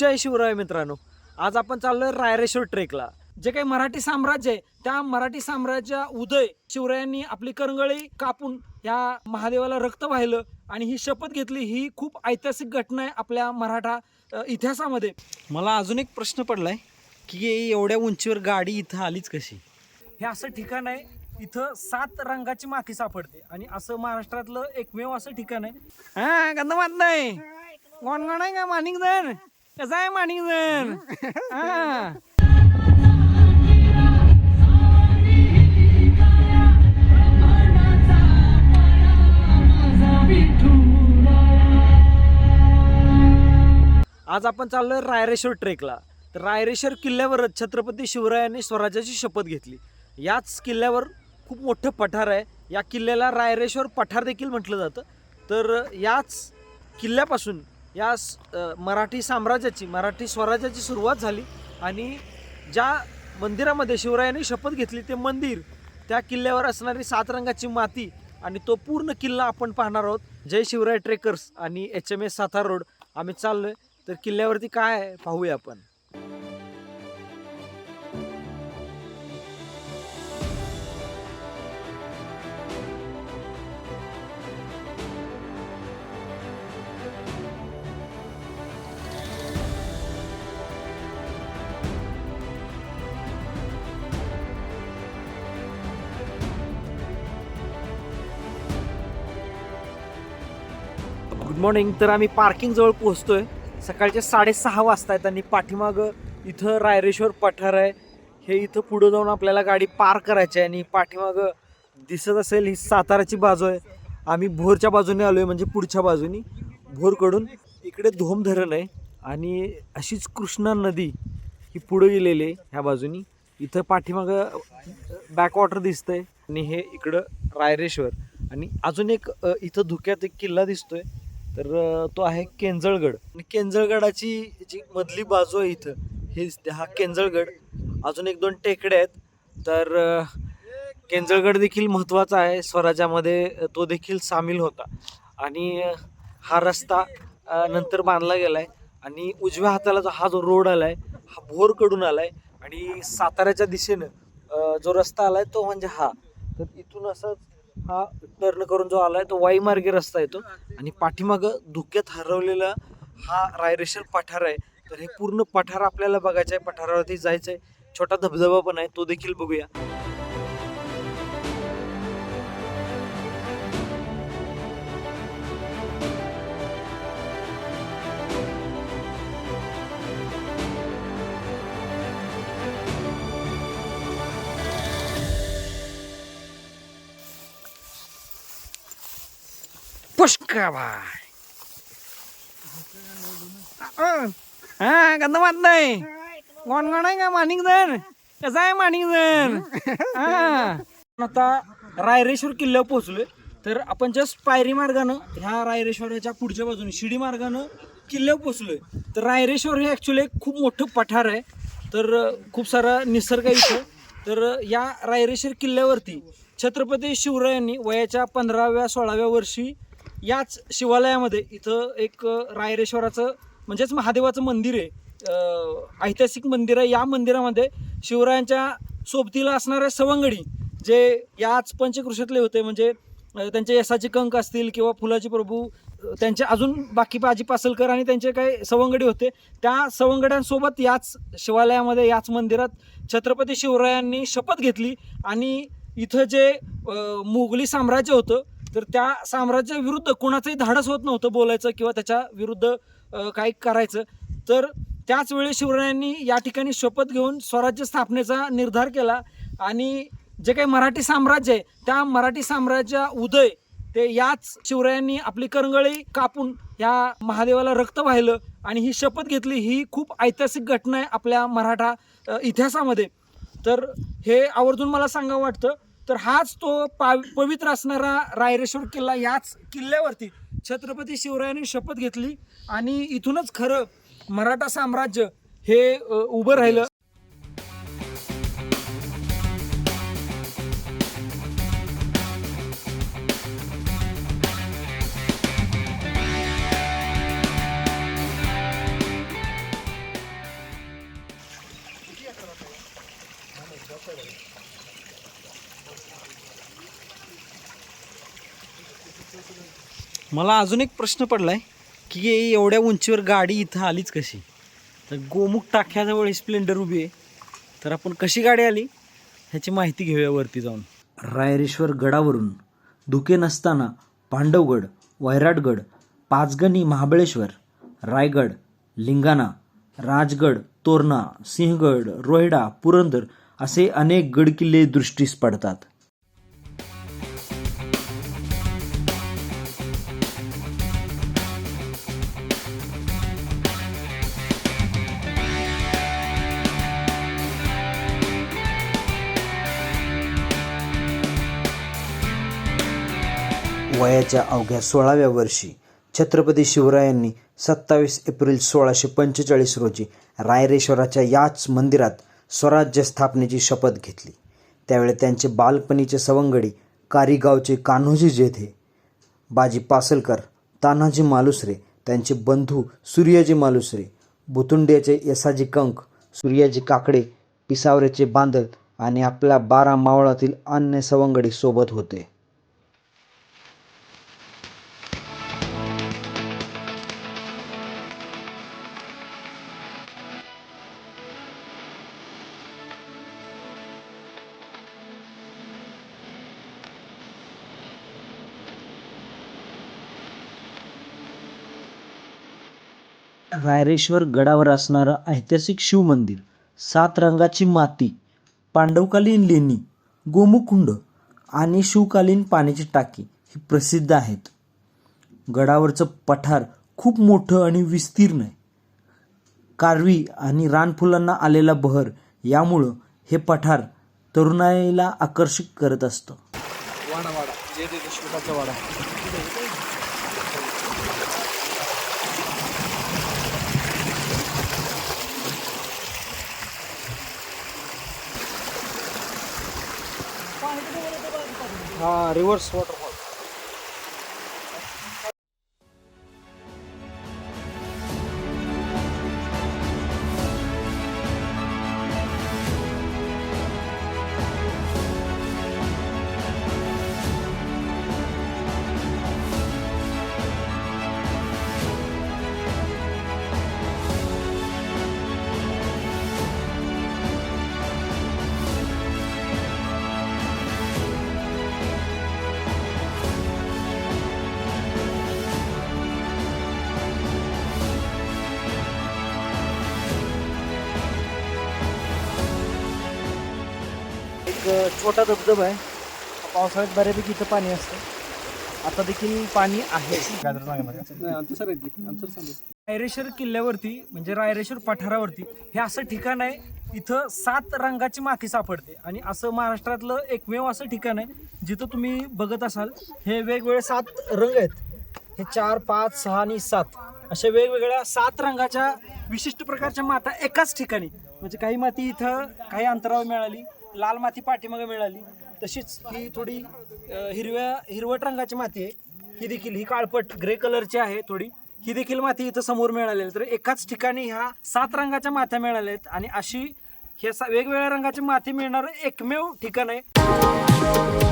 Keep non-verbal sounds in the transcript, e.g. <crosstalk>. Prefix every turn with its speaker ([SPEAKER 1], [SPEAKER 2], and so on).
[SPEAKER 1] जय शिवराय मित्रांनो. आज आपण चाललोय रायरेश्वर ट्रेकला. जे काही मराठी साम्राज्य आहे त्या मराठी साम्राज्या उदय शिवरायांनी आपली करंगळी कापून या महादेवाला रक्त वाहिलं आणि ही शपथ घेतली. ही खूप ऐतिहासिक घटना आहे आपल्या मराठा इतिहासामध्ये. मला अजून एक प्रश्न पडलाय की एवढ्या उंचीवर गाडी इथं आलीच कशी? हे असं ठिकाण आहे इथं सात रंगाची माती सापडते आणि असं महाराष्ट्रातलं एकमेव असं ठिकाण आहे. हा गंधमात नाही. कोण कोण आहे का माणिक जण कसा आहे माणिक जण <laughs> हा. आज आपण चाललोय रायरेश्वर ट्रेकला. तर रायरेश्वर किल्ल्यावरच छत्रपती शिवरायांनी स्वराज्याची शपथ घेतली. याच किल्ल्यावर खूप मोठं पठार आहे. या किल्ल्याला रायरेश्वर पठार देखील म्हटलं जातं. तर याच किल्ल्यापासून या स- मराठी साम्राज्याची मराठी स्वराज्याची सुरुवात झाली आणि ज्या मंदिरामध्ये शिवरायांनी शपथ घेतली ते मंदिर त्या किल्ल्यावर असणारी सात रंगाची माती आणि तो पूर्ण किल्ला आपण पाहणार आहोत. जय शिवराय ट्रेकर्स आणि H M S Satara road road. आम्ही चाललोय. तर किल्ल्यावरती काय आहे? पाहूया आपण. मॉर्निंग तर आम्ही पार्किंग जवळ पोहोचतोय. सकाळचे साडेसहा वाजता आहेत आणि पाठीमागं इथं रायरेश्वर पठार आहे. हे इथं पुढं जाऊन आपल्याला गाडी पार करायची आहे आणि पाठीमागं दिसत असेल ही साताराची बाजू आहे. आम्ही भोरच्या बाजूने आलोय म्हणजे पुढच्या बाजूनी. भोरकडून इकडे धोम धरण आहे आणि अशीच कृष्णा नदी ही पुढं गेलेली आहे ह्या बाजूनी. इथं पाठीमागं बॅकवॉटर दिसतंय आणि हे इकडं रायरेश्वर. आणि अजून एक इथं धुक्यात एक किल्ला दिसतोय. तर तो आहे केंजळगड. आणि केंजळगडाची जी मधली बाजू आहे इथं हे हा केंजळगड. अजून एक दोन टेकडे आहेत. तर केंजळगड देखील महत्त्वाचा आहे. स्वराज्यामध्ये तो देखील सामील होता. आणि हा रस्ता नंतर बांधला गेला आहे आणि उजव्या हाताला जो हा जो रोड आला आहे हा भोरकडून आहे आणि साताऱ्याच्या दिशेनं जो रस्ता आला आहे तो म्हणजे हा. तर इथून असंच हा टर्न करून जो आलाय तो वाईमार्गे रस्ता येतो आणि पाठीमागं धुक्यात हरवलेला हा रायरेश्वर पठार आहे. तर हे पूर्ण पठार आपल्याला बघायचं आहे पठारावरती जायचं आहे छोटा धबधबा पण आहे तो देखील बघूया. पुष्का भाई हा गंधमात नाही. कोण कोण आहे का माणिक जण कसा आहे माणिक जण हा. आता रायरेश्वर किल्ल्यावर पोहोचलोय. तर आपण जस्ट पायरी मार्गानं ह्या रायरेश्वराच्या पुढच्या बाजूने शिडी मार्गानं किल्ल्यावर पोहोचलोय. तर रायरेश्वर हे ॲक्च्युली एक खूप मोठं पठार आहे. तर खूप सारा निसर्ग इथं. तर या रायरेश्वर किल्ल्यावरती छत्रपती शिवरायांनी वयाच्या पंधराव्या सोळाव्या वर्षी याच शिवालयामध्ये इथं एक रायरेश्वराचं म्हणजेच महादेवाचं मंदिर आहे. ऐतिहासिक मंदिर आहे. या मंदिरामध्ये शिवरायांच्या सोबतीला असणाऱ्या सवंगडी जे याच पंचकृषीतले होते. म्हणजे त्यांचे यशाचे कंक असतील किंवा फुलाचे प्रभू त्यांचे अजून बाकी बाजी पासलकर आणि त्यांचे काही सवंगडी होते. त्या सवंगड्यांसोबत याच शिवालयामध्ये याच मंदिरात छत्रपती शिवरायांनी शपथ घेतली आणि इथं जे मुघली साम्राज्य होतं तर त्या साम्राज्याविरुद्ध कुणाचंही धाडस होत नव्हतं बोलायचं किंवा त्याच्या विरुद्ध काही करायचं. तर त्याच वेळी शिवरायांनी या ठिकाणी शपथ घेऊन स्वराज्य स्थापनेचा निर्धार केला आणि जे काही मराठी साम्राज्य आहे त्या मराठी साम्राज्या उदय ते याच शिवरायांनी आपली करंगळी कापून या महादेवाला रक्त वाहिलं आणि ही शपथ घेतली. ही खूप ऐतिहासिक घटना आहे आपल्या मराठा इतिहासामध्ये. तर हे आवर्जून मला सांगावं वाटतं. तर हाच तो पवित्र असणारा रायरेश्वर किल्ला याच किल्ल्यावरती छत्रपती शिवरायांनी शपथ घेतली आणि इथूनच खरं मराठा साम्राज्य हे उभं राहिलं. मला अजून एक प्रश्न पडला आहे की एवढ्या उंचीवर गाडी इथं आलीच कशी? तर गोमुख टाक्याजवळ स्प्लेंडर उभी आहे. तर आपण कशी गाडी आली? ह्याची माहिती घेऊया वरती जाऊन. रायरेश्वर गडावरून धुके नसताना पांडवगड वैराटगड पाचगणी महाबळेश्वर रायगड लिंगाणा राजगड तोरणा सिंहगड रोहिडा पुरंदर असे अनेक गडकिल्ले दृष्टीस पडतात. वयाच्या अवघ्या सोळाव्या वर्षी छत्रपती शिवरायांनी सत्तावीस एप्रिल सोळाशे पंचेचाळीस रोजी रायरेश्वराच्या याच मंदिरात स्वराज्य स्थापनेची शपथ घेतली. त्यावेळी त्यांचे बालपणीचे सवंगडी कारीगावचे कान्होजी जेधे बाजी पासलकर तानाजी मालुसरे त्यांचे बंधू सूर्याजी मालुसरे बुतुंड्याचे यसाजी कंक सूर्याजी काकडे पिसावरेचे बांदल आणि आपल्या बारा मावळातील अन्य सवंगडी सोबत होते. रायरेश्वर गडावर असणारं ऐतिहासिक शिवमंदिर सात रंगाची माती पांडवकालीन लेणी गोमुकुंड आणि शिवकालीन पाण्याची टाकी ही प्रसिद्ध आहेत. गडावरचं पठार खूप मोठं आणि विस्तीर्ण आहे. कारवी आणि रानफुलांना आलेला बहर यामुळं हे पठार तरुणाईला आकर्षित करत असतं.
[SPEAKER 2] वाडा वाडा. जे देशमुखाचा वाडा
[SPEAKER 1] हा रिव्हर्स एक छोटा धबधबा आहे. पावसाळ्यात बऱ्यापैकी इथं पाणी असतं. आता देखील पाणी आहे. रायरेश्वर किल्ल्यावरती म्हणजे रायरेश्वर पठारावरती हे असं ठिकाण आहे. इथं सात रंगाची माती सापडते. आणि असं महाराष्ट्रातलं एकमेव असं ठिकाण आहे. जिथं तुम्ही बघत असाल हे वेगवेगळे सात रंग आहेत. हे चार पाच सहा आणि सात. अशा वेगवेगळ्या सात रंगाच्या विशिष्ट प्रकारच्या माता एकाच ठिकाणी. म्हणजे काही माती इथं काही अंतरावर मिळाली. लाल माती पाठीमागे मिळाली. तशीच ही थोडी हिरव्या हिरवट रंगाची माती आहे. ही देखील ही काळपट ग्रे कलरची आहे थोडी. ही देखील माती इथं समोर मिळालेली आहे. तर एकाच ठिकाणी ह्या सात रंगाच्या माथ्या मिळाल्या आहेत आणि अशी ह्या सा- वेगवेगळ्या रंगाची माती मिळणारं एकमेव ठिकाण आहे.